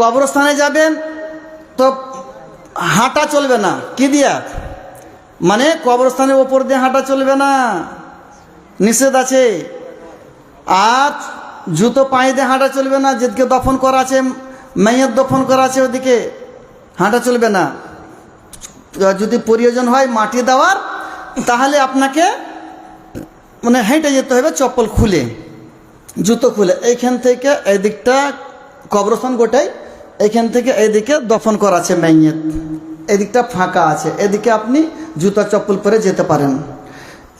কবরস্থানে যাবেন, তো হাঁটা চলবে না। কি দিয়া? মানে কবরস্থানের ওপর দিয়ে হাঁটা চলবে না। নিষেধ আছে। আর জুতো পায়ে দিয়ে হাঁটা চলবে না যেদিকে দফন করা আছে মেয়ের দফন করা আছে ওদিকে। হাঁটা চলবে না। যদি প্রয়োজন হয় মাটি দেওয়ার, তাহলে আপনাকে মানে হেঁটে যেতে হবে, চপ্পল খুলে, জুতো খুলে। এইখান থেকে এই দিকটা কবরস্থান গোটাই এইখান থেকে এদিকে দফন করা আছে মেয়েত এদিকটা ফাঁকা আছে। এদিকে আপনি জুতা চপ্পল পরে যেতে পারেন।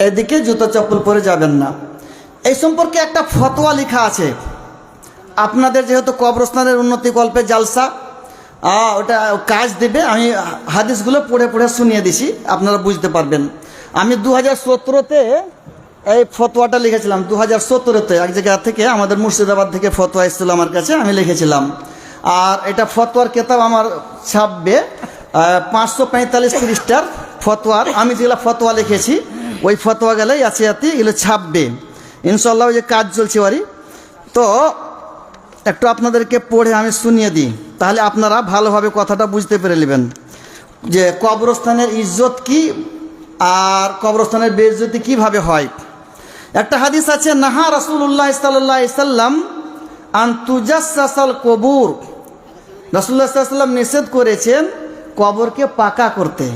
এদিকে জুতা চপ্পল পরে যাবেন না। এই সম্পর্কে একটা ফতোয়া লেখা আছে। আপনাদের যেহেতু কবরস্থানের উন্নতি গল্পে জালসা ওটা কাজ দেবে। আমি হাদিসগুলো পড়ে পড়ে শুনিয়ে দিছি, আপনারা বুঝতে পারবেন। আমি দু হাজার সতেরোতে এই ফতোয়াটা লিখেছিলাম। দু হাজার সতেরোতে এক জায়গা থেকে আমাদের মুর্শিদাবাদ থেকে ফতোয়া এসেছিল আমার কাছে, আমি লিখেছিলাম। আর এটা ফতোয়ার কেতাব আমার ছাপবে পাঁচশো পঁয়তাল্লিশ পৃষ্ঠার ফতোয়ার। আমি যেগুলো ফতোয়া লিখেছি, ওই ফতোয়া গেলেই আছে আতি এগুলো ছাপবে। ইনশাল্লাহ ওই যে কাজ চলছে বাড়ি। তো একটু আপনাদেরকে পড়ে আমি শুনিয়ে দিই, তাহলে আপনারা ভালোভাবে কথাটা বুঝতে পেরে নেবেন। যে কবরস্থানের ইজ্জত কি আর কবরস্থানের বেইজ্জতি কীভাবে হয়? একটা হাদিস আছে, নাহা রাসূলুল্লাহ সাল্লাল্লাহু আলাইহি সাল্লাম আন্তুজাসাল কবুর। আলাইহি নিষেধ করেছেন কবরকে পাকা করতে।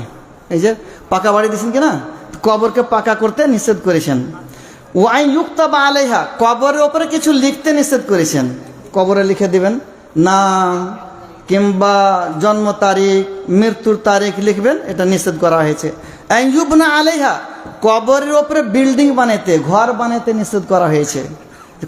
এই যে পাকা বাড়ি দিয়েছেন কি না? কবরকে পাকা করতে নিষেধ করেছেন। ওয়াইন ইউক্তাবা আলাইহা, কবরের ওপরে কিছু লিখতে নিষেধ করেছেন। কবরে লিখে দিবেন নাম কিংবা জন্ম তারিখ, মৃত্যুর তারিখ লিখবেন, এটা নিষেধ করা হয়েছে। আইয়ুবনা আলাইহা, কবরের ওপরে বিল্ডিং বানাইতে, ঘর বানাইতে নিষেধ করা হয়েছে।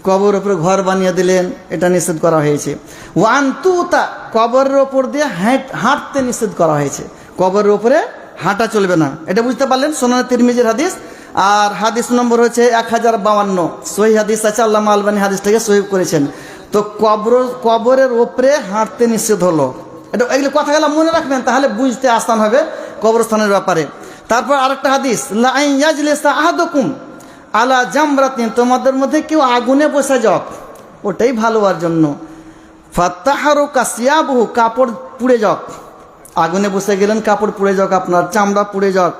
কবর উপরে ঘর বানিয়ে দিলেন, এটা নিষেধ করা হয়েছে। ওয়ান তু তা কবরের ওপর দিয়ে হাঁট, হাঁটতে নিষেধ করা হয়েছে। কবরের ওপরে হাঁটা চলবে না। এটা বুঝতে পারলেন? সোনার তিরমিজির হাদিস। আর হাদিস নম্বর হচ্ছে এক হাজার বাউান্ন সহি হাদিস আছে, আল্লাহ আলবানী হাদিসটাকে সহি করেছেন। তো কবর, কবরের ওপরে হাঁটতে নিষেধ হলো। এটা এগুলো কথাগুলো মনে রাখবেন, তাহলে বুঝতে আসান হবে কবরস্থানের ব্যাপারে। তারপর আরেকটা হাদিস লাইন ইয়াজলিসা আহাদকুম। আলা জামরাতিন, তোমাদের মধ্যে কেউ আগুনে বসে যাক। ওটাই ভালো হওয়ার জন্য। ফাত্তাহারো কাসিয়াবহু, কাপড় পুড়ে যাক। আগুনে বসে গেলেন, কাপড় পুড়ে যাক আপনার, চামড়া পুড়ে যাক।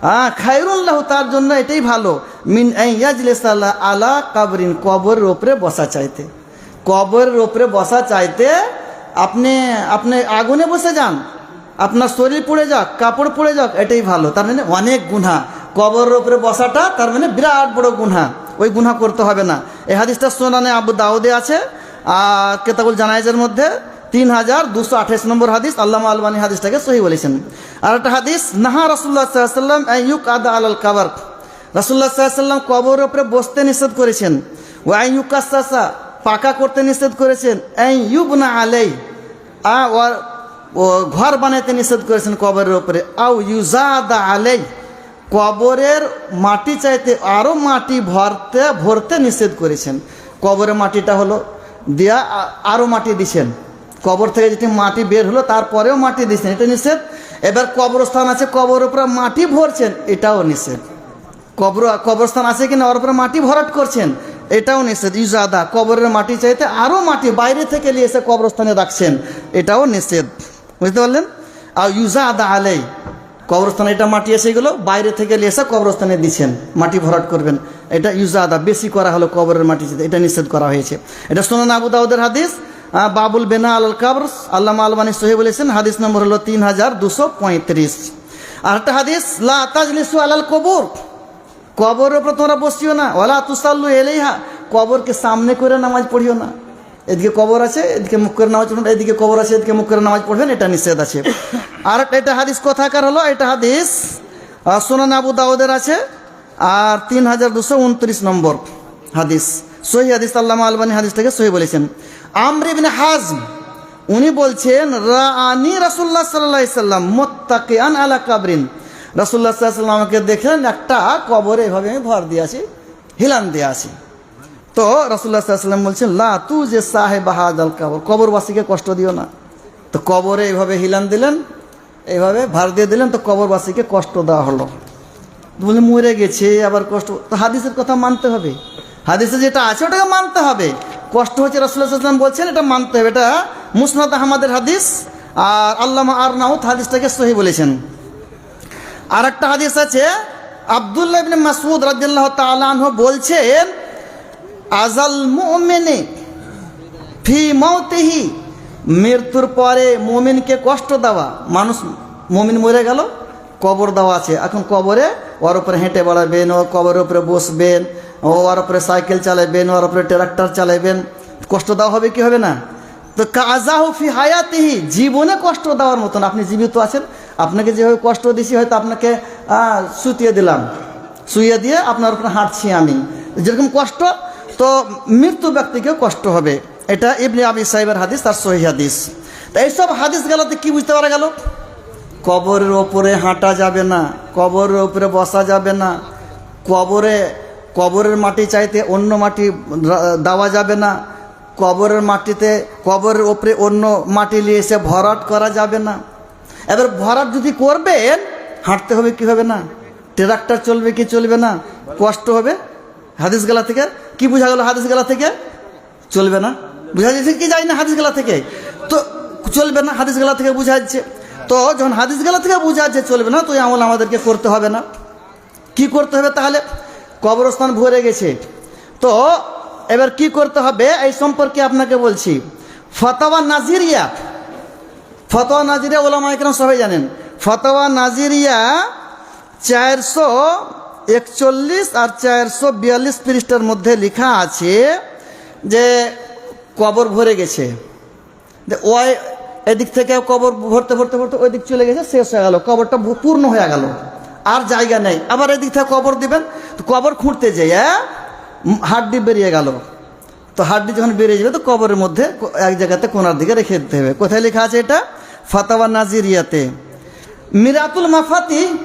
হ্যাঁ খায়রুল্লাহ, তার জন্য এটাই ভালো। মিন ইয়াজলিসাল্লাহ আলা কাবরিন, কবরের ওপরে বসা চাইতে। কবরের ওপরে বসা চাইতে আপনি আপনি আগুনে বসে যান। আপনার শরীর পুড়ে যাক, কাপড় পুড়ে যাক, এটাই ভালো। তার মানে অনেক গুণা কবরের ওপরে বসাটা তার মানে বিরাট বড় গুণা ওই গুণা করতে হবে না। এই হাদিসটা সোনানে আবু দাউদে আছে আর কেতাবুল জানাইজের মধ্যে তিন হাজার দুশো আঠাশ নম্বর হাদিস আল্লামা আলবানী হাদিসটাকে সহি বলেছেন। আর একটা হাদিস, নাহা রাসুল্লাহ সাল্লাম ইউক আদা আল আল কাবার। রাসুল্লাহ সাল্লাম কবরের ওপরে বসতে নিষেধ করেছেন। ও আই ইউকাসা পাকা করতে নিষেধ করেছেন। এই ইউবনা আলাই আ ও, ঘর বানাইতে নিষেধ করেছেন কবরের ওপরে আউ ইউজাদা আলাই কবরের মাটি চাইতে আরও মাটি ভরতে ভরতে নিষেধ করেছেন। কবরের মাটিটা হলো, দিয়া আরও মাটি দিছেন। কবর থেকে যেটি মাটি বের হলো, তারপরেও মাটি দিচ্ছেন এটা নিষেধ। এবার কবরস্থান আছে কবরের উপরে মাটি ভরছেন, এটাও নিষেধ। কবর, কবরস্থান আছে কিনা, ওর উপরে মাটি ভরাট করছেন, এটাও নিষেধ। ইজাদা, কবরের মাটি চাইতে আরও মাটি বাইরে থেকে নিয়ে এসে কবরস্থানে রাখছেন, এটাও নিষেধ। বুঝতে পারলেন? আর ইউজাদা আলাই কবরস্থানে এটা মাটি এসে গেলো বাইরে থেকে এসে কবরস্থানে দিচ্ছেন মাটি ভরাট করবেন। এটা ইউজাদা, বেশি করা হলো কবরের মাটি এটা নিষেধ করা হয়েছে। এটা শোনান আবু দাউদের হাদিস বাবুল বেনা আল কাবর আল্লাহ আলবানী সহি বলেছেন, হাদিস নম্বর হলো তিন হাজার দুশো পঁয়ত্রিশ। আর একটা হাদিস, লা তাজলিসু আলাল কবর। কবরের উপর তোমরা বসিও না ওলা তুসাল্লু এলেইহা। কবরকে সামনে করে নামাজ পড়িও না। এদিকে কবর আছে, এদিকে মুখ করে নামাজ পড়বেন, এদিকে কবর আছে, এদিকে মুখ করে নামাজ পড়বেন, এটা নিষেধ আছে। আর এটা হাদিস কথাকার হলো? এটা হাদিস সুনান আবু দাউদের আছে, আর তিন হাজার দুশো উনত্রিশ নম্বর হাদিস। সহি হাদিস আল্লাহ আলবানী হাদিসটাকে সহি বলেছেন। আমর ইবনে হাজম, উনি বলছেন রানি রাসুল্লাহ সাল্লাহ সাল্লাম মোত্তাকে আন আলা কাবরিন। রাসুল্লাহ সাল্লাম আমাকে দেখলেন, একটা কবরে এভাবে আমি ভর দিয়ে আসি হিলান দিয়ে আসি তো রাসুল্লাহ সাল্লাম বলছেন, লা তু যে সাহেব আল কবর। কবরবাসীকে কষ্ট দিও না। তো কবরে এইভাবে হিলান দিলেন এইভাবে ভার দিয়ে দিলেন, তো কবরবাসীকে কষ্ট দেওয়া হলো। বলে, মরে গেছে, আবার কষ্ট। তো হাদিসের কথা মানতে হবে। হাদিসে যেটা আছে, ওটাকে মানতে হবে। কষ্ট হচ্ছে রসুল্লাহাম বলছেন, এটা মানতে হবে। এটা মুসনাদ আহমদের হাদিস আর আল্লামা আর নাউত হাদিসটাকে সহি বলেছেন। আর একটা হাদিস আছে, আবদুল্লাহ মাসউদ রাদিয়াল্লাহু তাআলা বলছেন আজাল মুমিনে ফি মৌতিহি মৃত্যুর পরে মুমিনকে কষ্ট দেওয়া, মানুষ মুমিন মরে গেল, কবর দেওয়া আছে। এখন কবরে ওর উপরে হেঁটে বেড়াবেন, ও কবরের উপরে বসবেন, ও ওর উপরে সাইকেল চালাবেন, ওর উপরে ট্রাক্টর চালাবেন। কষ্ট দেওয়া হবে কি হবে না? তো কাজাহু ফি হায়াতিহি, জীবনে কষ্ট দেওয়ার মতন। আপনি জীবিত আছেন, আপনাকে যেভাবে কষ্ট দিছি, হয়তো আপনাকে সুতিয়ে দিলাম। শুয়ে দিয়ে আপনার উপরে হাঁটছি আমি। যেরকম কষ্ট তো মৃত্যু ব্যক্তিকেও কষ্ট হবে। এটা ইবনে আবি সাহেবের হাদিস, তার সহি হাদিস। তো এইসব হাদিস গেলাতে কি বুঝতে পারা গেল? কবরের ওপরে হাঁটা যাবে না, কবরের ওপরে বসা যাবে না, কবরে, কবরের মাটি চাইতে অন্য মাটি দেওয়া যাবে না, কবরের মাটিতে, কবরের ওপরে অন্য মাটি নিয়ে এসে ভরাট করা যাবে না। এবার ভরাট যদি করবেন, হাঁটতে হবে কি হবে না? ট্রাক্টর চলবে কি চলবে না? কষ্ট হবে? হাদিস গেলা থেকে? কি বোঝা গেল হাদিস গেলা থেকে? চলবে না। বুঝা যাচ্ছে কি যাই না হাদিস গেলা থেকে? তো চলবে না হাদিস গেলা থেকে বোঝা যাচ্ছে। তো যখন হাদিস গেলা থেকে বোঝা যাচ্ছে চলবে না, তো আমল আমাদেরকে করতে হবে না। কি করতে হবে তাহলে? কবরস্থান ভরে গেছে। তো এবার কি করতে হবে? এই সম্পর্কে আপনাকে বলছি। ফতাওয়া নাজিরিয়া। ফতোয়া নাজিরিয়া ওলামা একরাম সবাই জানেন। ফতোয়া নাজিরিয়া চারশো একচল্লিশ আর চারশো বিয়াল্লিশ পৃষ্ঠার মধ্যে লেখা আছে যে কবর ভরে গেছে। যে ওই এদিক থেকে কবর ভরতে ভরতে ভরতে ওই দিক চলে গেছে, শেষ হয়ে গেল। কবরটা পূর্ণ হয়ে গেল। আর জায়গা নেই। আবার এদিক থেকে কবর দিবেন, তো কবর খুঁড়তে যেয়ে হাড্ডি বেরিয়ে গেল। তো হাড্ডি যখন বেরিয়ে যাবে, তো কবরের মধ্যে এক জায়গাতে কোনার দিকে রেখে দিতে হবে। কোথায় লেখা আছে এটা? ফাতাওয়া নাজিরিয়াতে। মিরাতুল মাফাতি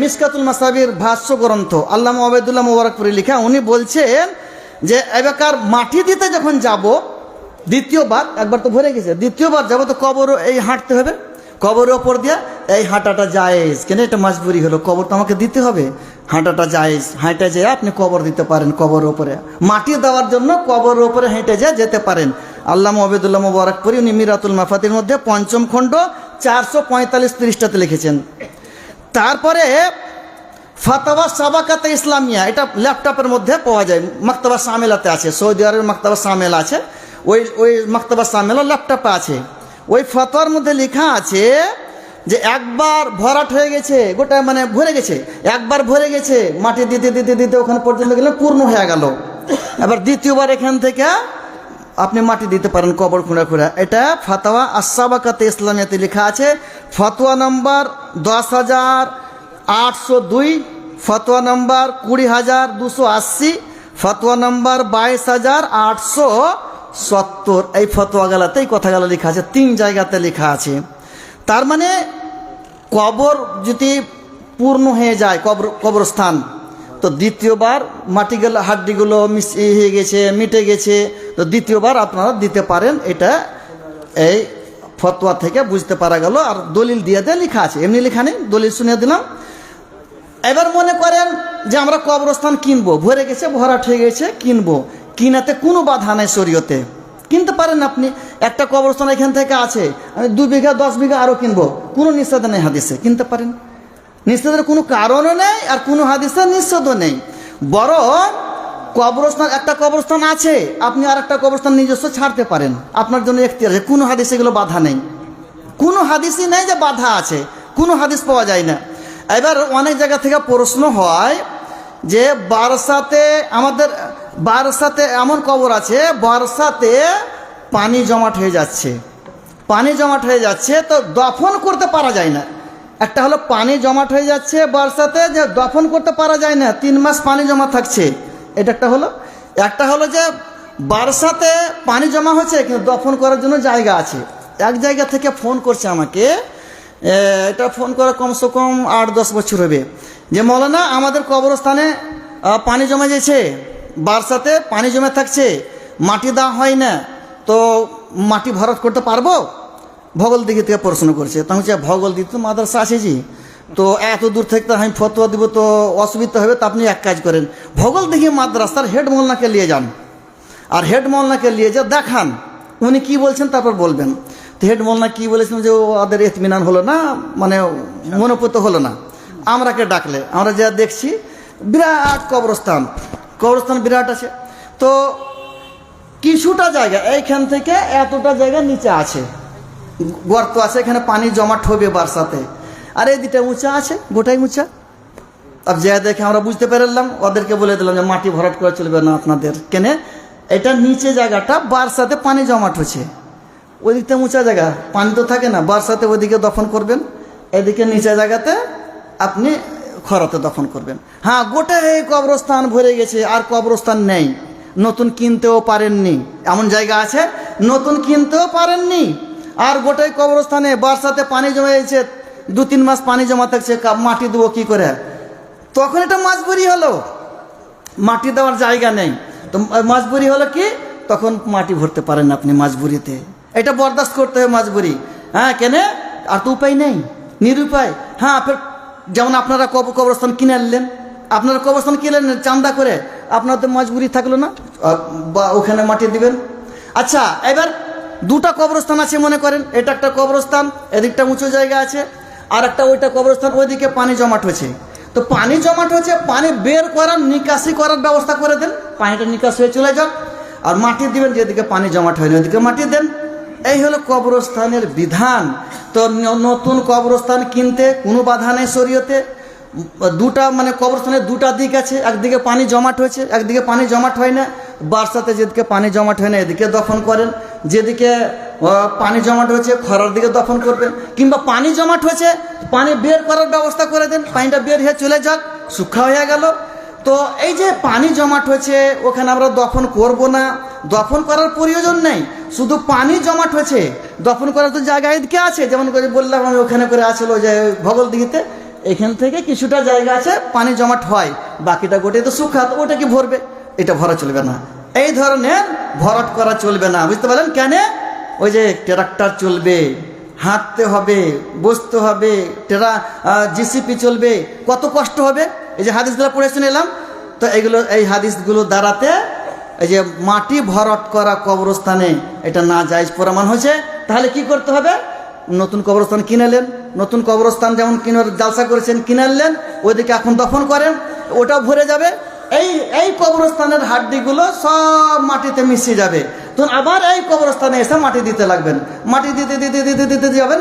মিসকাতুল মাসাবির ভাষ্য গ্রন্থ আল্লাহ ওবায়দুল্লাহ মুবারকপুরি লেখা উনি বলছেন যে এবারকার মাটি দিতে যখন যাব, দ্বিতীয়বার, একবার তো ভরে গেছে, দ্বিতীয়বার যাব তো কবর, এই হাঁটতে হবে, কবরের ওপর দিয়ে এই হাঁটাটা জায়েজ। কেন এটা মাজবুরি হলো? কবর তো আমাকে দিতে হবে। হাঁটাটা জায়েজ। হাঁটা যেয়ে আপনি কবর দিতে পারেন কবরের ওপরে। মাটি দেওয়ার জন্য কবরের ওপরে হেঁটে যেয়ে যেতে পারেন। আল্লাহ ওবেদুল্লাহ মুবারকপুরি উনি মিরাতুল মাফাতির মধ্যে পঞ্চম খণ্ড চারশো পঁয়তাল্লিশ পৃষ্ঠাতে লিখেছেন। তারপরে ফাতাওয়া সাবাকাতে ইসলামিয়া, এটা ল্যাপটপের মধ্যে পাওয়া যায়। মাক্তাবা সামেলাতে আছে, সৌদি আরবের মাক্তাবা সামেল আছে, ওই ওই মাক্তাবা সামেলা ল্যাপটপে আছে। ওই ফতোয়ার মধ্যে লেখা আছে যে একবার ভরাট হয়ে গেছে, গোটা মানে ভরে গেছে, একবার ভরে গেছে, মাটি দিতে দিতে দিতে ওখানে পর্যন্ত গেলে পূর্ণ হয়ে গেল। এবার দ্বিতীয়বার এখান থেকে আপনি মাটি দিতে পারেন কবর খুঁড়া খুঁড়া। এটা ফাতাওয়া আসাবাকাতে ইসলামিয়াতে লেখা আছে, ফতোয়া নম্বর দশ হাজার আটশো দুই, ফতোয়া নম্বর কুড়ি হাজার দুশো আশি, ফতোয়া নম্বর বাইশ হাজার আটশো সত্তর। এই ফতোয়া গেলাতে এই কথাগুলো লেখা আছে, তিন জায়গাতে লেখা আছে। তার মানে কবর যদি পূর্ণ হয়ে যায়, কবর, কবরস্থান, তো দ্বিতীয়বার মাটিগুলো, হাড্ডিগুলো মিশিয়ে হয়ে গেছে, মিটে গেছে, তো দ্বিতীয়বার আপনারা দিতে পারেন এটা এই ফতোয়া থেকে বুঝতে পারা গেল, আর দলিল দিয়ে দিয়ে লেখা আছে। এমনি লেখা নেই, দলিল শুনিয়ে দিলাম। এবার মনে করেন যে আমরা কবরস্থান কিনবো, ভরে গেছে ভরাট হয়ে গেছে, কিনবো। কিনাতে কোনো বাধা নাই শরীয়তে। কিনতে পারেন আপনি, একটা কবরস্থান এখান থেকে আছে, আমি দু বিঘা, দশ বিঘা আরও কিনবো। কোনো নিষেধ নেই হাদিসে, কিনতে পারেন। নিষেধের কোনো কারণও নেই, আর কোনো হাদিসে নিষেধও নেই। বরং কবরস্থান, একটা কবরস্থান আছে, আপনি আর একটা কবরস্থান নিজস্ব ছাড়তে পারেন। আপনার জন্য একটি আছে। কোনো হাদিসে এগুলো বাধা নেই। কোনো হাদিসই নেই যে বাধা আছে। কোনো হাদিস পাওয়া যায় না। এবার অনেক জায়গা থেকে প্রশ্ন হয় যে, বারসাতে আমাদের, বারসাতে এমন কবর আছে, বারসাতে পানি জমাট হয়ে যাচ্ছে। পানি জমাট হয়ে যাচ্ছে, তো দফন করতে পারা যায় না। একটা হলো পানি জমাট হয়ে যাচ্ছে বর্ষাতে যে দফন করতে পারা যায় না। তিন মাস পানি জমা থাকছে। এটা একটা হলো একটা হলো যে বারসাতে পানি জমা হচ্ছে কিন্তু দফন করার জন্য জায়গা আছে। এক জায়গা থেকে ফোন করছে আমাকে এটা ফোন করা কমসে কম আট দশ বছর হবে। যে, মৌলানা, আমাদের কবরস্থানে পানি জমা যেছে বারসাতে পানি জমে থাকছে, মাটি দেওয়া হয় না, তো মাটি ভরাট করতে পারব? ভগল দিকে থেকে প্রশ্ন করছে। তখন হচ্ছে ভগল দিকে তো মাদ্রাসা আছে জি। তো এত দূর থেকে আমি ফতোয়া দিব, তো অসুবিধা হবে, তো আপনি এক কাজ করেন। ভগল দেখি মাদ্রাসার হেড মোলনাকে নিয়ে যান। আর হেড মোল্লাকে নিয়ে যা, দেখান, উনি কি বলছেন তারপর বলবেন। তো হেড মোল্লা কি বলেছেন যে ওদের এতমিনান হলো না মানে মনোপুত হলো না। আমরাকে ডাকলে, আমরা যা দেখছি, বিরাট কবরস্থান। কবরস্থান বিরাট আছে। তো কিছুটা জায়গা, এইখান থেকে এতটা জায়গা নিচে আছে। গর্ত আছে, এখানে পানি জমাট হবে বারসাতে। আর এই উঁচা আছে, গোটাই উঁচা আর যা দেখে আমরা বুঝতে পারলাম, ওদেরকে বলে দিলাম যে মাটি ভরাট করে চলবে না আপনাদের। কেনে? এটা নিচে জায়গাটা, বারসাতে পানি জমাট হচ্ছে ওই দিকটা উঁচা জায়গা, পানি তো থাকে না, বারসাতে ওইদিকে দফন করবেন। এদিকে নিচে জায়গাতে আপনি খরাতে দফন করবেন। হ্যাঁ গোটা এই কবরস্থান ভরে গেছে, আর কবরস্থান নেই। নতুন কিনতেও পারেননি। এমন জায়গা আছে, নতুন কিনতেও পারেননি। আর গোটাই কবরস্থানে বারসাতে পানি জমে গেছে দু তিন মাস পানি জমা থাকছে মাটি দেবো কি করে? তখন এটা মাজবুরি হলো। মাটি দেওয়ার জায়গা নেই। তো মাজবুরি হলো কি? তখন মাটি ভরতে পারেন আপনি মাজবুরিতে এটা বরদাস্ত করতে হবে মাজবুরি হ্যাঁ কেনে? আর তো উপায় নেই। নিরুপায়। হ্যাঁ যেমন আপনারা কব কবরস্থান কিনে আনলেন, আপনারা কবরস্থান কিনে আনলেন, চান্দা করে আপনার তো মাজবুরি থাকল না? বা ওখানে মাটি দিবেন? আচ্ছা এবার দুটা কবরস্থান আছে মনে করেন। এটা একটা কবরস্থান, এদিকটা উঁচু জায়গা আছে। আর একটা ওইটা কবরস্থান, ওইদিকে পানি জমাট হয়েছে। তো পানি জমাট হয়েছে, পানি বের করার, নিকাশি করার ব্যবস্থা করে দেন। পানিটা নিকাশ হয়ে চলে যাক। আর মাটি দিবেন যেদিকে পানি জমাট হয়নি, ওইদিকে মাটি দেন। এই হলো কবরস্থানের বিধান। তো নতুন কবরস্থান কিনতে কোনো বাধা নেই শরীয়তে। দুটা মানে কবরস্থানের দুটা দিক আছে। একদিকে পানি জমাট হয়েছে, একদিকে পানি জমাট হয় না। বারসাতে যেদিকে পানি জমাট হয় না, এদিকে দফন করেন। যেদিকে পানি জমাট হয়েছে, খরার দিকে দফন করবেন। কিংবা পানি জমাট হয়েছে, পানি বের করার ব্যবস্থা করে দেন, পানিটা বের হয়ে চলে যাক শুক্ষা হয়ে গেল। তো এই যে পানি জমাট হয়েছে, ওখানে আমরা দফন করব না। দফন করার প্রয়োজন নেই, শুধু পানি জমাট হয়েছে। দফন করার তো জায়গা এদিকে আছে, যেমন করে বললাম আমি ওখানে করে আসলো যে ভগল দিঘিতে এখান থেকে কিছুটা জায়গা আছে, পানি জমাট হয়, বাকিটা গোটে তো শুকা তো ওটা কি ভরবে? এটা ভরা চলবে না। এই ধরনের ভরাট করা চলবে না, বুঝতে পারলেন? কেন? ওই যে ট্রাক্টর চলবে, হাঁটতে হবে, বসতে হবে, টেরা জিসিপি চলবে, কত কষ্ট হবে? এই যে হাদিসগুলো পড়ে শুনে এলাম। তো এইগুলো এই হাদিসগুলো দ্বারাতে এই যে মাটি ভরট করা কবরস্থানে এটা না জায়জ প্রমাণ হয়েছে। তাহলে কি করতে হবে? নতুন কবরস্থান কিনেলেন নতুন কবরস্থান যেমন কিনার জালসা করেছেন কিনালেন ওইদিকে এখন দফন করেন, ওটাও ভরে যাবে। এই এই কবরস্থানের হাড্ডিগুলো সব মাটিতে মিশে যাবে। তখন আবার এই কবরস্থানে এসে মাটি দিতে লাগবেন। মাটি দিতে দিতে দিতে দিতে যাবেন